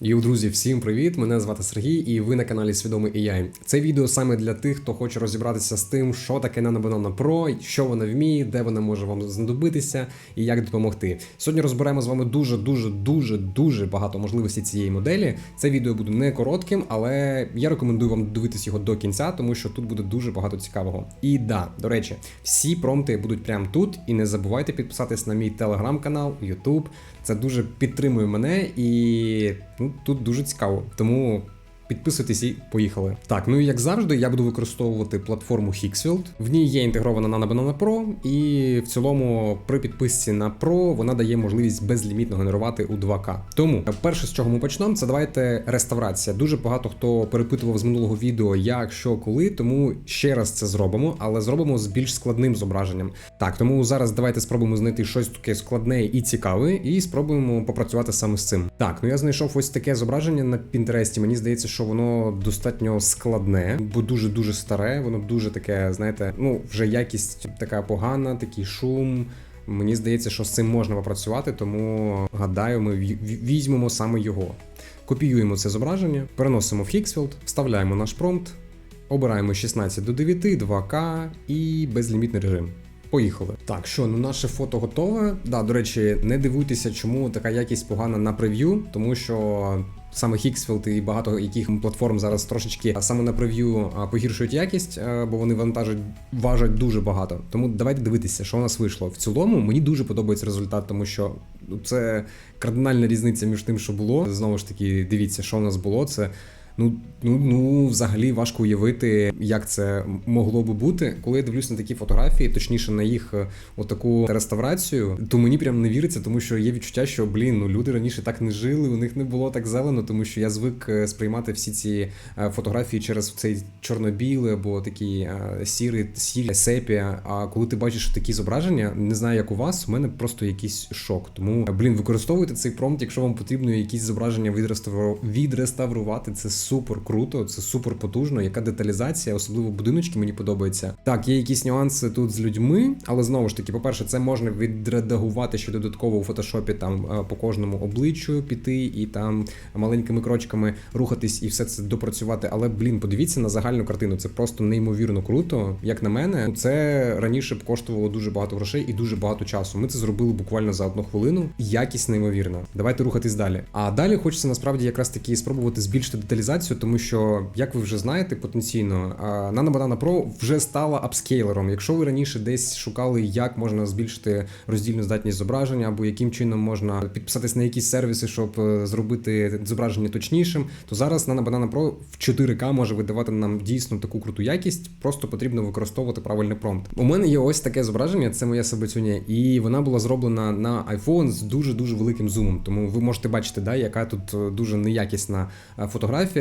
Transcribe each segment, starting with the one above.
Йоу, друзі, всім привіт! Мене звати Сергій, і ви на каналі Свідомий AI. Це відео саме для тих, хто хоче розібратися з тим, що таке Nano Banana Pro, що вона вміє, де вона може вам знадобитися і як допомогти. Сьогодні розберемо з вами дуже, дуже, дуже, дуже багато можливостей цієї моделі. Це відео буде не коротким, але я рекомендую вам дивитись його до кінця, тому що тут буде дуже багато цікавого. І да, до речі, всі промпти будуть прямо тут. І не забувайте підписатись на мій телеграм-канал, YouTube. Це дуже підтримує мене і ну, тут дуже цікаво. Тому підписуйтесь і поїхали. Так, ну і як завжди, я буду використовувати платформу Hixfield. В ній є інтегрована Nano Banana Pro, і в цілому при підписці на Pro вона дає можливість безлімітно генерувати у 2К. Тому перше, з чого ми почнемо, це давайте реставрація. Дуже багато хто перепитував з минулого відео, як, що, коли. Тому ще раз це зробимо, але зробимо з більш складним зображенням. Так, тому зараз давайте спробуємо знайти щось таке складне і цікаве, і спробуємо попрацювати саме з цим. Так, ну я знайшов ось таке зображення на Пінтересті. Мені здається, що воно достатньо складне, бо дуже дуже старе. Воно дуже таке, знаєте, ну вже якість така погана, такий шум. Мені здається, що з цим можна попрацювати, тому гадаю, ми ві- ві- візьмемо саме його. Копіюємо це зображення, переносимо в Hixfield, вставляємо наш промпт, обираємо 16 до 9, 2К і безлімітний режим. Поїхали. Так, що, ну наше фото готове. Да, до речі, не дивуйтеся, чому така якість погана на прев'ю, тому що саме Хіксфілд і багато яких платформ зараз трошечки саме на прев'ю погіршують якість, бо вони вантажать важать дуже багато. Тому давайте дивитися, що у нас вийшло. В цілому мені дуже подобається результат, тому що ну, це кардинальна різниця між тим, що було. Знову ж таки, дивіться, що у нас було. Це Ну, ну, ну, взагалі важко уявити, як це могло би бути. Коли я дивлюсь на такі фотографії, точніше на їх е, отаку реставрацію, то мені прям не віриться, тому що є відчуття, що блін, ну люди раніше так не жили, у них не було так зелено, тому що я звик е, сприймати всі ці е, фотографії через цей чорно-білий або такі сірі, сірі сепія. А коли ти бачиш такі зображення, не знаю, як у вас, у мене просто якийсь шок. Тому блін, використовуйте цей промпт, якщо вам потрібно якісь зображення відреставру- відреставрувати. Це супер круто, це супер потужно. Яка деталізація, особливо будиночки, мені подобається. Так, є якісь нюанси тут з людьми, але знову ж таки, по-перше, це можна відредагувати ще додатково у фотошопі там е, по кожному обличчю піти і там маленькими крочками рухатись і все це допрацювати. Але блін, подивіться на загальну картину. Це просто неймовірно круто. Як на мене, це раніше б коштувало дуже багато грошей і дуже багато часу. Ми це зробили буквально за одну хвилину. Якість неймовірна. Давайте рухатись далі. А далі хочеться насправді якраз таки спробувати збільшити деталізацію, тому що, як ви вже знаєте, потенційно Nano Banana Pro вже стала апскейлером. Якщо ви раніше десь шукали, як можна збільшити роздільну здатність зображення, або яким чином можна підписатись на якісь сервіси, щоб е, зробити зображення точнішим, то зараз Nano Banana Pro в 4К може видавати нам дійсно таку круту якість. Просто потрібно використовувати правильний промпт. У мене є ось таке зображення, це моя Сабацюня, і вона була зроблена на iPhone з дуже дуже великим зумом. Тому ви можете бачити, да, яка тут е, дуже неякісна е,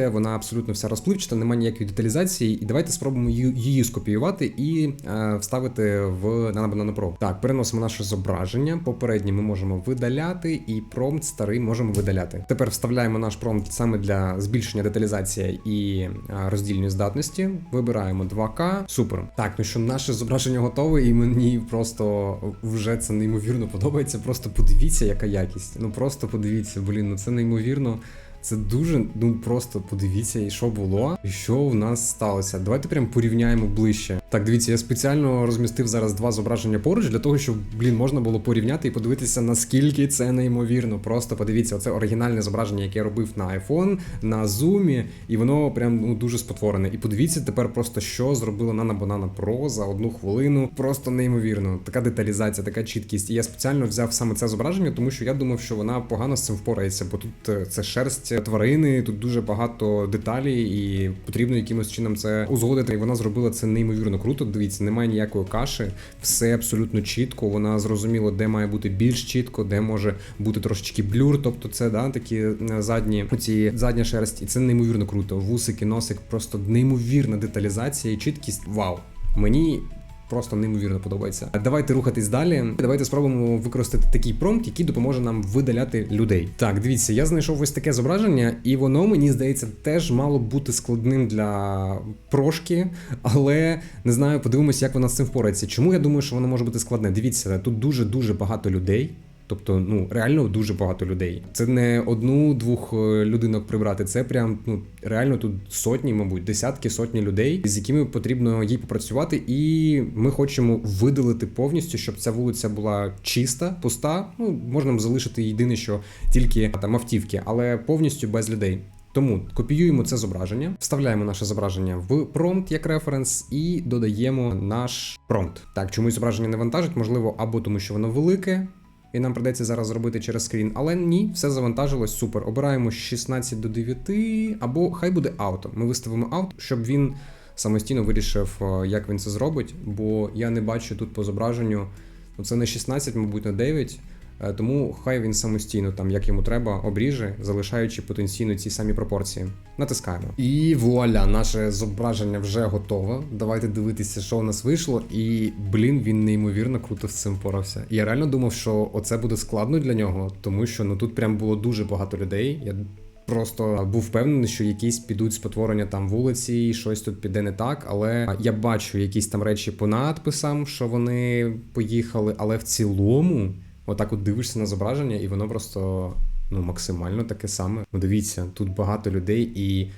Вона абсолютно вся розпливчата, немає ніякої деталізації. І давайте спробуємо її, скопіювати і е, вставити в Nano Pro. Так, переносимо наше зображення. Попереднє ми можемо видаляти, і промпт старий можемо видаляти. Тепер вставляємо наш промпт саме для збільшення деталізації і е, роздільної здатності. Вибираємо 2К. Супер. Так, ну що наше зображення готове, і мені просто вже це неймовірно подобається. Просто подивіться, яка якість. Ну просто подивіться, блін, ну це неймовірно. Це дуже, ну просто подивіться, і що було, і що в нас сталося. Давайте прям порівняємо ближче. Так, дивіться, я спеціально розмістив зараз два зображення поруч для того, щоб, блін, можна було порівняти і подивитися, наскільки це неймовірно. Просто подивіться, оце оригінальне зображення, яке я робив на iPhone, на Zoom, і воно прям ну, дуже спотворене. І подивіться тепер просто, що зробила Nano Banana Pro за одну хвилину. Просто неймовірно. Така деталізація, така чіткість. І я спеціально взяв саме це зображення, тому що я думав, що вона погано з цим впорається, бо тут е, це шерсть тварини, тут дуже багато деталей, і потрібно якимось чином це узгодити. І вона зробила це неймовірно круто. Дивіться, немає ніякої каші, все абсолютно чітко. Вона зрозуміла, де має бути більш чітко, де може бути трошечки блюр. Тобто, це да такі е, задні оці задня шерсть, і це неймовірно круто. Вусики, носик, просто неймовірна деталізація і чіткість. Вау! Мені Просто неймовірно подобається. Давайте рухатись далі. Давайте спробуємо використати такий промпт, який допоможе нам видаляти людей. Так, дивіться, я знайшов ось таке зображення, і воно мені здається теж мало бути складним для прошки, але не знаю, подивимось, як вона з цим впорається. Чому я думаю, що воно може бути складне? Дивіться, тут дуже дуже багато людей. Тобто, ну реально дуже багато людей. Це не одну-двох е, людинок прибрати. Це прям ну реально тут сотні, мабуть, десятки сотні людей, з якими потрібно їй попрацювати, і ми хочемо видалити повністю, щоб ця вулиця була чиста, пуста. Ну можна залишити єдине, що тільки там автівки, але повністю без людей. Тому копіюємо це зображення, вставляємо наше зображення в промпт як референс і додаємо наш промпт. Так, чомусь зображення не вантажить, можливо, або тому, що воно велике, і нам придеться зараз зробити через скрін. Але ні, все завантажилось супер. Обираємо 16 до 9, або хай буде ауто. Ми виставимо аут, щоб він самостійно вирішив, е, як він це зробить. Бо я не бачу тут по зображенню. Ну це не 16, мабуть, на 9. Е, Тому хай він самостійно, там як йому треба, обріже, залишаючи потенційно ці самі пропорції. Натискаємо. І вуаля, наше зображення вже готове. Давайте дивитися, що у нас вийшло. І блін, він неймовірно круто з цим порався. Я реально думав, що оце буде складно для нього, тому що ну тут прям було дуже багато людей. Я Просто був впевнений, що якісь підуть спотворення там вулиці, щось тут піде не так. Але я бачу якісь там речі по надписам, що вони поїхали. Але в цілому, отак от дивишся на зображення, і воно просто ну максимально таке саме. Ну дивіться, тут багато людей і.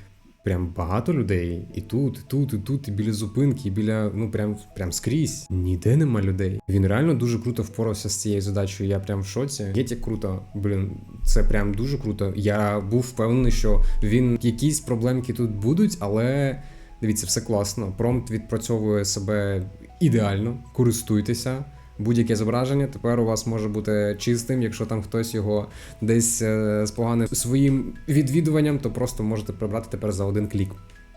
Прям багато людей, і тут, і тут, і тут, і біля зупинки, і біля ну прям прям скрізь. Ніде нема людей. Він реально дуже круто впорався з цією задачею. Я прям в шоці. Геть як круто. Блін, це прям дуже круто. Я був впевнений, що він якісь проблемки тут будуть, але дивіться, все класно. Промпт відпрацьовує себе ідеально. Користуйтеся. Будь-яке зображення тепер у вас може бути чистим. Якщо там хтось його десь е, споганив своїм відвідуванням, то просто можете прибрати тепер за один клік.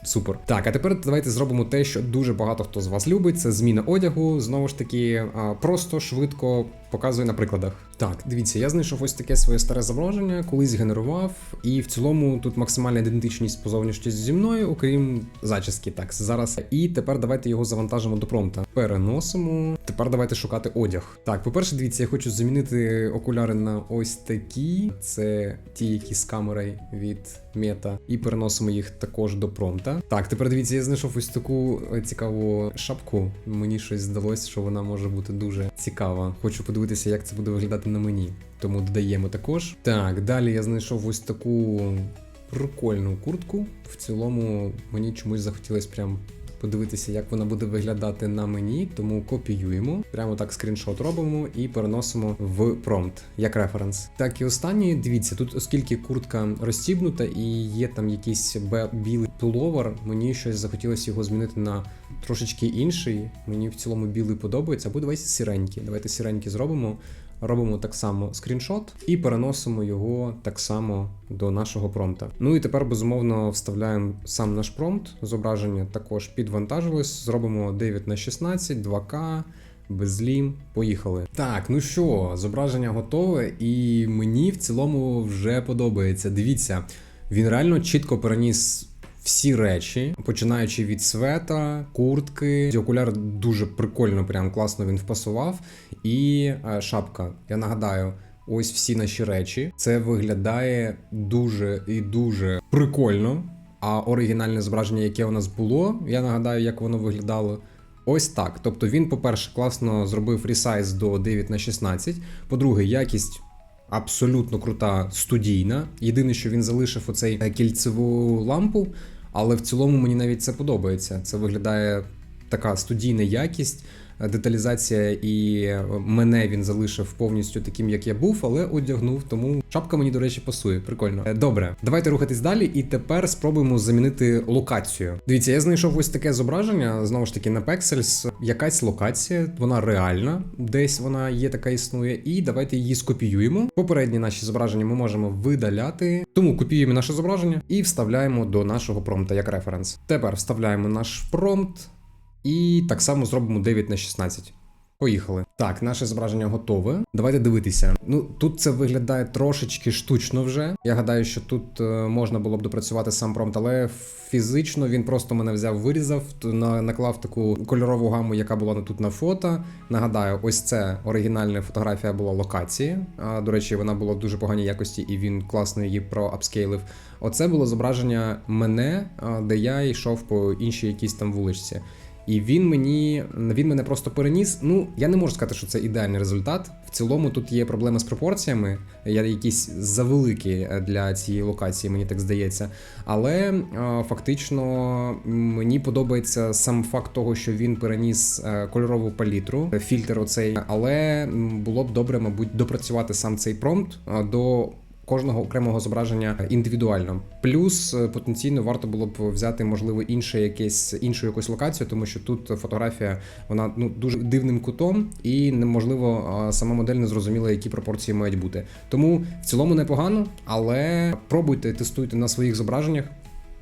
Супер. Так, а тепер давайте зробимо те, що дуже багато хто з вас любить. Це зміна одягу. Знову ж таки, просто швидко показую на прикладах. Так, дивіться, я знайшов ось таке своє старе зображення, колись генерував, і в цілому тут максимальна ідентичність по зовнішності зі мною, окрім зачіски. Так, зараз. І тепер давайте його завантажимо до промпта. Переносимо. Тепер давайте шукати одяг. Так, по-перше, дивіться, я хочу замінити окуляри на ось такі. Це ті, які з камерою від мета. І переносимо їх також до промпта. Так, тепер дивіться, я знайшов ось таку е, цікаву шапку. Мені щось здалося, що вона може бути дуже цікава. Хочу подивитися, як це буде виглядати на мені. Тому додаємо також. Так, далі я знайшов ось таку прикольну куртку. В цілому мені чомусь захотілося прям подивитися, як вона буде виглядати на мені, тому копіюємо. Прямо так скріншот робимо і переносимо в промпт як референс. Так і останнє, дивіться, тут, оскільки куртка розстібнута і є там якийсь білий пуловер, мені щось захотілося його змінити на трошечки інший. Мені в цілому білий подобається, або давайте сіренький. Давайте сіренький зробимо. Робимо так само скріншот і переносимо його так само до нашого промпта. Ну і тепер безумовно вставляємо сам наш промпт. Зображення також підвантажилось. Зробимо 9 на 16, 2К. Безлім, поїхали. Так, ну що, зображення готове, і мені в цілому вже подобається. Дивіться, він реально чітко переніс всі речі, починаючи від света, куртки. Окуляр дуже прикольно, прям класно він впасував. І е, шапка. Я нагадаю. Ось всі наші речі. Це виглядає дуже і дуже прикольно. А оригінальне зображення, яке у нас було, я нагадаю, як воно виглядало. Ось так. Тобто він, по-перше, класно зробив ресайз до 9 на 16. По-друге, якість абсолютно крута, студійна. Єдине, що він залишив оцей е, кільцеву лампу, але в цілому мені навіть це подобається. Це виглядає така студійна якість. Е, Деталізація і е, мене він залишив повністю таким, як я був, але одягнув. Тому шапка мені, до речі, пасує. Прикольно. Е, Добре, давайте рухатись далі, і тепер спробуємо замінити локацію. Дивіться, я знайшов ось таке зображення. Знову ж таки, на Pexels. Якась локація, вона реальна, десь вона є, така існує. І давайте її скопіюємо. Попередні наші зображення ми можемо видаляти. Тому копіюємо наше зображення і вставляємо до нашого промпта як референс. Тепер вставляємо наш промпт. І так само зробимо 9 на 16. Поїхали. Так, наше зображення готове. Давайте дивитися. Ну тут це виглядає трошечки штучно вже. Я гадаю, що тут е, можна було б допрацювати сам промпт, але фізично він просто мене взяв, вирізав, наклав таку кольорову гаму, яка була тут на фото. Нагадаю, ось це оригінальна фотографія була локації. До речі, вона була в дуже поганій якості, і він класно її проапскейлив. Оце було зображення мене, де я йшов по іншій якійсь там вуличці. І він мені він мене просто переніс. Ну я не можу сказати, що це ідеальний результат. В цілому тут є проблема з пропорціями, я якісь завеликі е, для цієї локації, мені так здається. Але е, фактично мені подобається сам факт того, що він переніс е, кольорову палітру, фільтр оцей, але було б добре, мабуть, допрацювати сам цей промпт до. Кожного окремого зображення індивідуально, плюс е, потенційно варто було б взяти можливо інше якесь іншу якусь локацію, тому що тут фотографія вона ну дуже дивним кутом, і неможливо сама модель не зрозуміла, які пропорції мають бути. Тому в цілому непогано, але пробуйте, тестуйте на своїх зображеннях.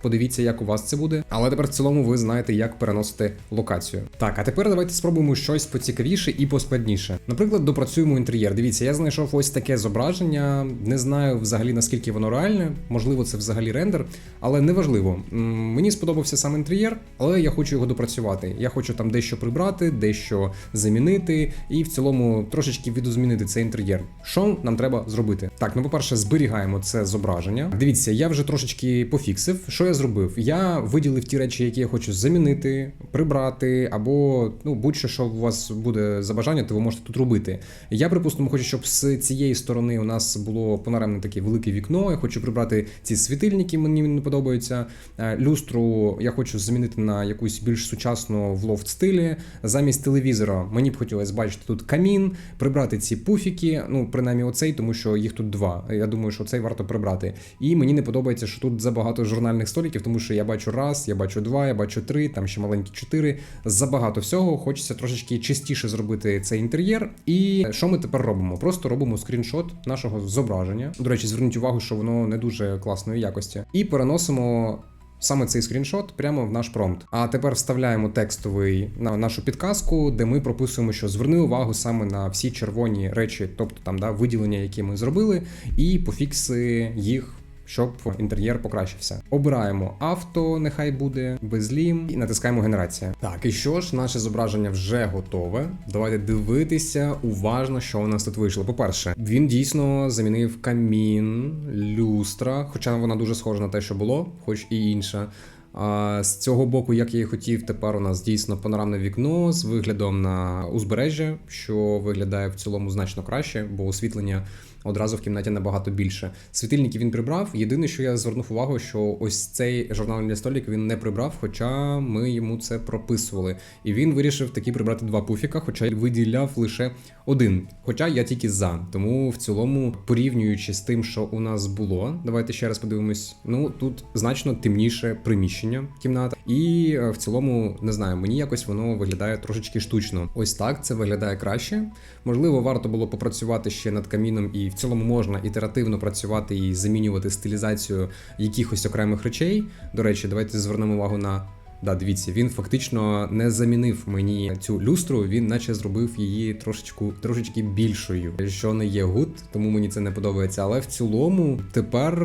Подивіться, як у вас це буде. Але тепер в цілому ви знаєте, як переносити локацію. Так, а тепер давайте спробуємо щось поцікавіше і поскладніше. Наприклад, допрацюємо інтер'єр. Дивіться, я знайшов ось таке зображення. Не знаю взагалі наскільки воно реальне. Можливо, це взагалі рендер, але неважливо. Мені сподобався сам інтер'єр, але я хочу його допрацювати. Я хочу там дещо прибрати, дещо замінити, і в цілому трошечки відозмінити цей інтер'єр. Що нам треба зробити? Так, ну по-перше, зберігаємо це зображення. Дивіться, я вже трошечки пофіксив. Що я зробив? Я виділив ті речі, які я хочу замінити, прибрати, або ну будь-що, що у вас буде за бажання, то ви можете тут робити. Я припустимо, хочу, щоб з цієї сторони у нас було панорамне таке велике вікно. Я хочу прибрати ці світильники, мені не подобаються. Е, Люстру я хочу замінити на якусь більш сучасну в лофт стилі. Замість телевізора мені б хотілося бачити тут камін, прибрати ці пуфіки, ну принаймні оцей, тому що їх тут два. Я думаю, що цей варто прибрати. І мені не подобається, що тут забагато журнальних столиків, тому що я бачу раз, я бачу два, я бачу три, там ще маленькі чотири. Забагато всього. Хочеться трошечки чистіше зробити цей інтер'єр. І що ми тепер робимо? Просто робимо скріншот нашого зображення. До речі, зверніть увагу, що воно не дуже класної якості. І переносимо. Саме цей скріншот прямо в наш промпт. А тепер вставляємо текстовий на нашу підказку, де ми прописуємо, що зверни увагу саме на всі червоні речі, тобто там да, виділення, які ми зробили, і пофікси їх. Щоб інтер'єр покращився. Обираємо авто, нехай буде безлім, і натискаємо генерація. Так, і що ж, наше зображення вже готове. Давайте дивитися уважно, що у нас тут вийшло. По-перше, він дійсно замінив камін, люстра, хоча вона дуже схожа на те, що було, хоч і інша. А з цього боку, як я і хотів, тепер у нас дійсно панорамне вікно з виглядом на узбережжя, що виглядає в цілому значно краще, бо освітлення одразу в кімнаті набагато більше. Світильники він прибрав. Єдине, що я звернув увагу, що ось цей журнальний столик він не прибрав, хоча ми йому це прописували. І він вирішив таки прибрати два пуфіка, хоча виділяв лише один. Хоча я тільки за. Тому в цілому, порівнюючи з тим, що у нас було, давайте ще раз подивимось. Ну тут значно темніше приміщення кімната, і е, в цілому не знаю, мені якось воно виглядає трошечки штучно. Ось так це виглядає краще. Можливо, варто було попрацювати ще над каміном, і в цілому можна ітеративно працювати і замінювати стилізацію якихось окремих речей. До речі, давайте звернемо увагу на. Да, дивіться, він фактично не замінив мені цю люстру, він наче зробив її трошечку трошечки більшою, що не є гуд, тому мені це не подобається. Але в цілому тепер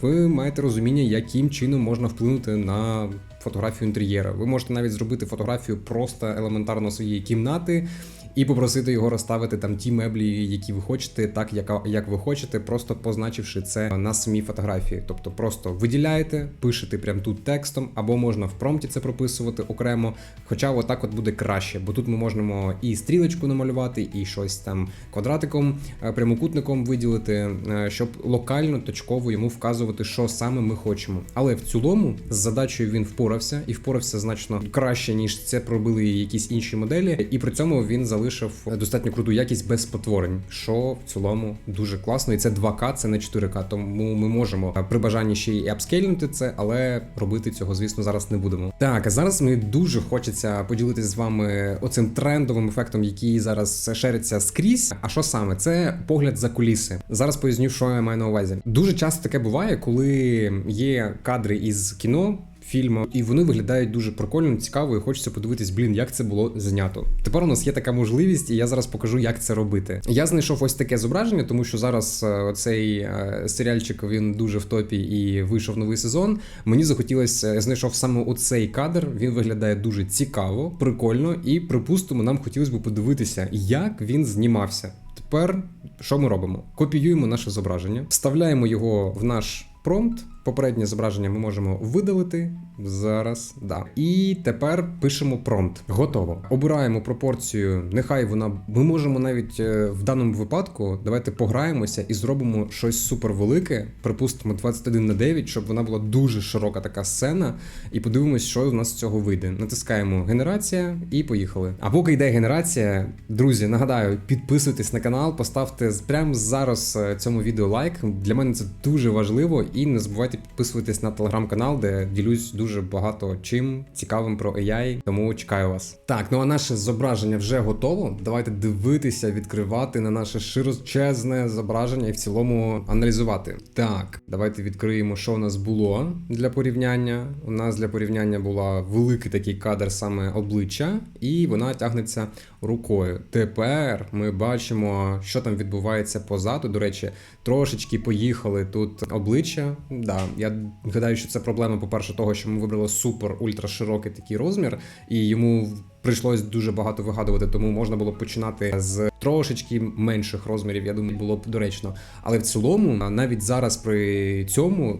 ви маєте розуміння, яким чином можна вплинути на фотографію інтер'єра. Ви можете навіть зробити фотографію просто елементарно своєї кімнати. І попросити його розставити там ті меблі, які ви хочете, так як, як ви хочете, просто позначивши це на самій фотографії. Тобто просто виділяєте, пишете прямо тут текстом, або можна в промпті це прописувати окремо. Хоча отак от буде краще, бо тут ми можемо і стрілочку намалювати, і щось там квадратиком, е, прямокутником виділити, е, щоб локально точково йому вказувати, що саме ми хочемо. Але в цілому з задачею він впорався і впорався значно краще, ніж це пробили якісь інші моделі, і при цьому він залишив достатньо круту якість без спотворень, що в цілому дуже класно. І це 2К, це не 4К. Тому ми можемо е, при бажанні ще й апскейлнути це, але робити цього, звісно, зараз не будемо. Так, а зараз мені дуже хочеться поділитися з вами оцим трендовим ефектом, який зараз шериться скрізь. А що саме? Це погляд за куліси. Зараз поясню, що я маю на увазі. Дуже часто таке буває, коли є кадри із кіно фільму, і вони виглядають дуже прикольно, цікаво, і хочеться подивитись, блін, як це було знято. Тепер у нас є така можливість, і я зараз покажу, як це робити. Я знайшов ось таке зображення, тому що зараз е, цей е, серіальчик він дуже в топі і вийшов новий сезон. Мені захотілося, я знайшов саме оцей кадр. Він виглядає дуже цікаво, прикольно, і припустимо, нам хотілося б подивитися, як він знімався. Тепер що ми робимо? Копіюємо наше зображення, вставляємо його в наш промпт. Попереднє зображення ми можемо видалити зараз. Да. І тепер пишемо промпт. Готово. Обираємо пропорцію. Нехай вона. Ми можемо навіть е, в даному випадку. Давайте пограємося і зробимо щось супервелике. Припустимо 21 на 9, щоб вона була дуже широка така сцена. І подивимось, що у нас з цього вийде. Натискаємо генерація і поїхали. А поки йде генерація, друзі, нагадаю, підписуйтесь на канал, поставте прямо зараз е, цьому відео лайк. Для мене це дуже важливо. І не забувайте підписуватись на телеграм-канал, де ділюсь дуже багато чим цікавим про AI. Тому чекаю вас. Так, ну а наше зображення вже готово. Давайте дивитися, відкривати на наше широчезне зображення і в цілому аналізувати. Так, давайте відкриємо, що у нас було для порівняння. У нас для порівняння була великий такий кадр саме обличчя, і вона тягнеться рукою. Тепер ми бачимо, що там відбувається позаду. До речі, трошечки поїхали тут обличчя. Да, я гадаю, що це проблема, по-перше, того, що ми вибрали супер ультра широкий такий розмір, і йому прийшлось дуже багато вигадувати, тому можна було починати з трошечки менших розмірів. Я думаю, було б доречно. Але в цілому, навіть зараз при цьому.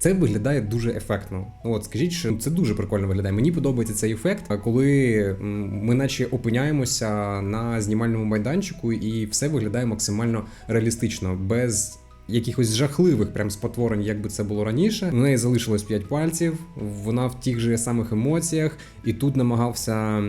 Це виглядає дуже ефектно. От скажіть, що це дуже прикольно виглядає. Мені подобається цей ефект, коли ми наче опиняємося на знімальному майданчику, і все виглядає максимально реалістично, без якихось жахливих прям спотворень, як би це було раніше. У неї залишилось 5 пальців, вона в тих же самих емоціях, і тут намагався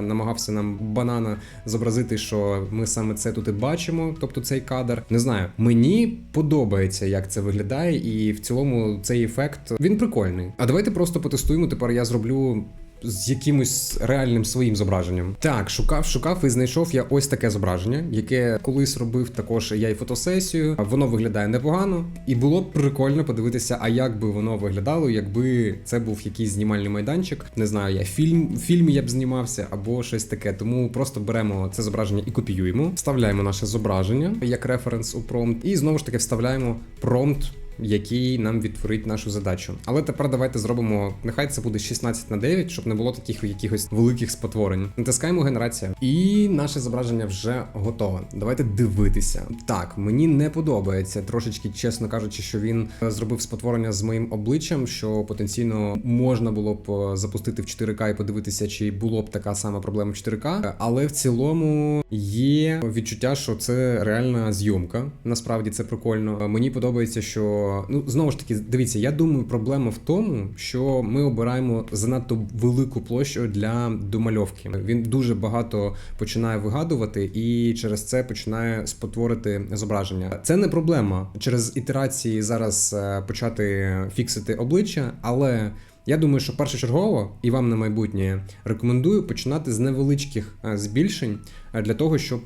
намагався нам банана зобразити, що ми саме це тут і бачимо, тобто цей кадр. Не знаю, мені подобається, як це виглядає, і в цілому цей ефект він прикольний. А давайте просто потестуємо. Тепер я зроблю. З якимось реальним своїм зображенням. Так, шукав, шукав і знайшов я ось таке зображення, яке колись робив також я й фотосесію. Воно виглядає непогано, і було б прикольно подивитися, а як би воно виглядало, якби це був якийсь знімальний майданчик. Не знаю, я фільм в фільмі я б знімався або щось таке. Тому просто беремо це зображення і копіюємо, вставляємо наше зображення як референс у промпт, і знову ж таки вставляємо промпт який нам відтворить нашу задачу. Але тепер давайте зробимо, нехай це буде 16 на 9, щоб не було таких якихось великих спотворень. Натискаємо генерація, і наше зображення вже готове. Давайте дивитися. Так, мені не подобається трошечки, чесно кажучи, що він е, зробив спотворення з моїм обличчям, що потенційно можна було б е, запустити в 4К і подивитися, чи було б така сама проблема в 4К. Але в цілому є відчуття, що це реальна зйомка. Насправді це прикольно. Мені подобається, що ну знову ж таки, дивіться, я думаю, проблема в тому, що ми обираємо занадто велику площу для домальовки. Він дуже багато починає вигадувати і через це починає спотворити зображення. Це не проблема через ітерації зараз е, почати фіксити обличчя, але. Я думаю, що першочергово і вам на майбутнє рекомендую починати з невеличких е, збільшень е, для того, щоб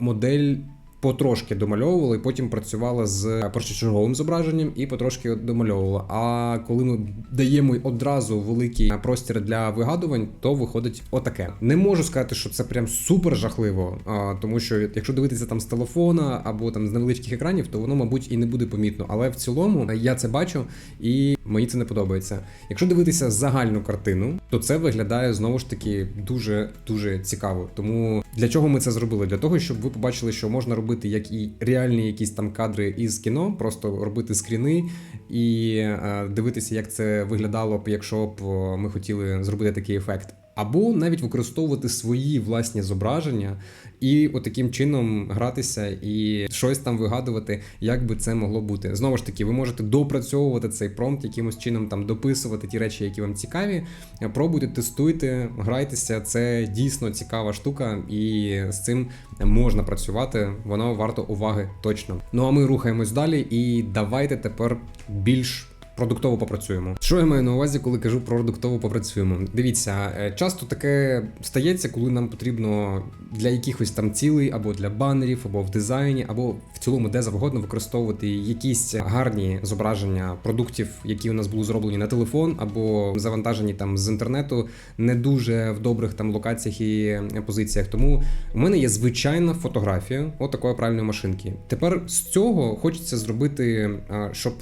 модель потрошки домальовувала і потім працювала з першочерговим зображенням і потрошки домальовувала. А коли ми даємо одразу великий простір для вигадувань, то виходить отаке. Не можу сказати, що це прям супер жахливо, тому що якщо дивитися там з телефона або там з невеличких екранів, то воно, мабуть, і не буде помітно. Але в цілому я це бачу і мені це не подобається. Якщо дивитися загальну картину, то це виглядає знову ж таки дуже дуже цікаво. Тому для чого ми це зробили? Для того, щоб ви побачили, що можна робити як і реальні якісь там кадри із кіно, просто робити скріни і е, дивитися, як це виглядало б, якщо б ми хотіли зробити такий ефект. Або навіть використовувати свої власні зображення і отаким чином гратися і щось там вигадувати, як би це могло бути. Знову ж таки, ви можете допрацьовувати цей промпт, якимось чином там дописувати ті речі, які вам цікаві. Пробуйте, тестуйте, грайтеся. Це дійсно цікава штука, і з цим можна працювати. Воно варто уваги точно. Ну а ми рухаємось далі, і давайте тепер більш. Продуктово попрацюємо. Що я маю на увазі, коли кажу продуктово попрацюємо? Дивіться, е, часто таке стається, коли нам потрібно для якихось там цілей, або для банерів, або в дизайні, або в цілому де завгодно використовувати якісь гарні зображення продуктів, які у нас були зроблені на телефон, або завантажені там з інтернету, не дуже в добрих там локаціях і позиціях. Тому в мене є звичайна фотографія от такої правильної машинки. Тепер з цього хочеться зробити, е, щоб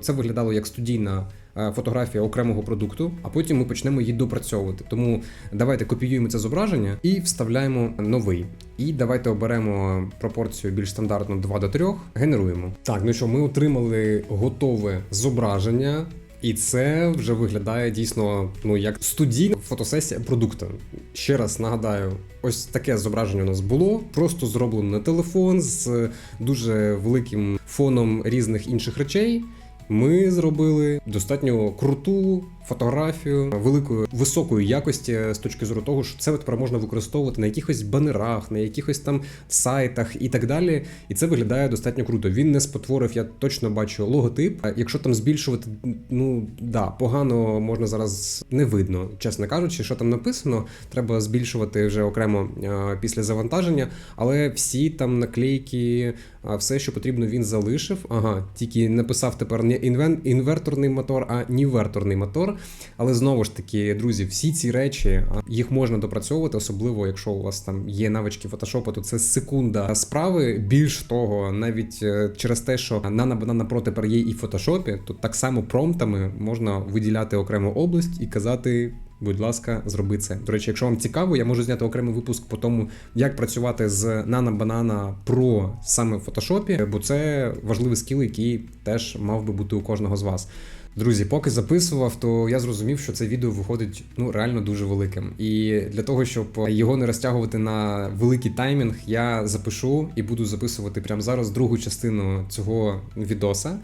це виглядало як студійна е, фотографія окремого продукту, а потім ми почнемо її допрацьовувати. Тому давайте копіюємо це зображення і вставляємо новий. І давайте оберемо пропорцію більш стандартну 2 до 3, генеруємо. Так, ну що, ми отримали готове зображення. І це вже виглядає дійсно ну як студійна фотосесія продукту. Ще раз нагадаю, ось таке зображення у нас було, просто зроблено на телефон з дуже великим фоном різних інших речей. Ми зробили достатньо круту фотографію великої високої якості з точки зору того, що це тепер можна використовувати на якихось банерах, на якихось там сайтах і так далі. І це виглядає достатньо круто. Він не спотворив, я точно бачу логотип. Якщо там збільшувати, ну да, погано можна зараз не видно, чесно кажучи, що там написано. Треба збільшувати вже окремо е, після завантаження, але всі там наклейки, а все, що потрібно, він залишив. Ага, тільки написав тепер не інвен, інверторний мотор, а ніверторний мотор. Але знову ж таки, друзі, всі ці речі їх можна допрацьовувати, особливо якщо у вас там є навички фотошопу, то це секунда справи. Більш того, навіть е, через те, що Nano Banana Pro тепер є і в фотошопі, то так само промптами можна виділяти окрему область і казати. Будь ласка, зроби це. До речі, якщо вам цікаво, я можу зняти окремий випуск по тому, як працювати з Nano Banana Pro саме в фотошопі, бо це важливий скіл, який теж мав би бути у кожного з вас. Друзі, поки записував, то я зрозумів, що це відео виходить ну реально дуже великим. І для того, щоб його не розтягувати на великий таймінг, я запишу і буду записувати прямо зараз другу частину цього відоса.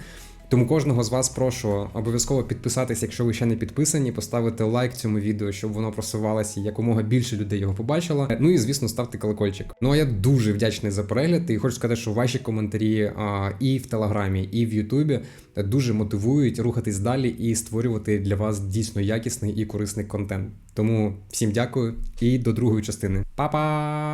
Тому кожного з вас прошу обов'язково підписатись, якщо ви ще не підписані, поставити лайк цьому відео, щоб воно просувалося і якомога більше людей його побачило. Ну і звісно, ставте колокольчик. Ну а я дуже вдячний за перегляд. І хочу сказати, що ваші коментарі а, і в Телеграмі, і в Ютубі дуже мотивують рухатись далі і створювати для вас дійсно якісний і корисний контент. Тому всім дякую і до другої частини. Па-па!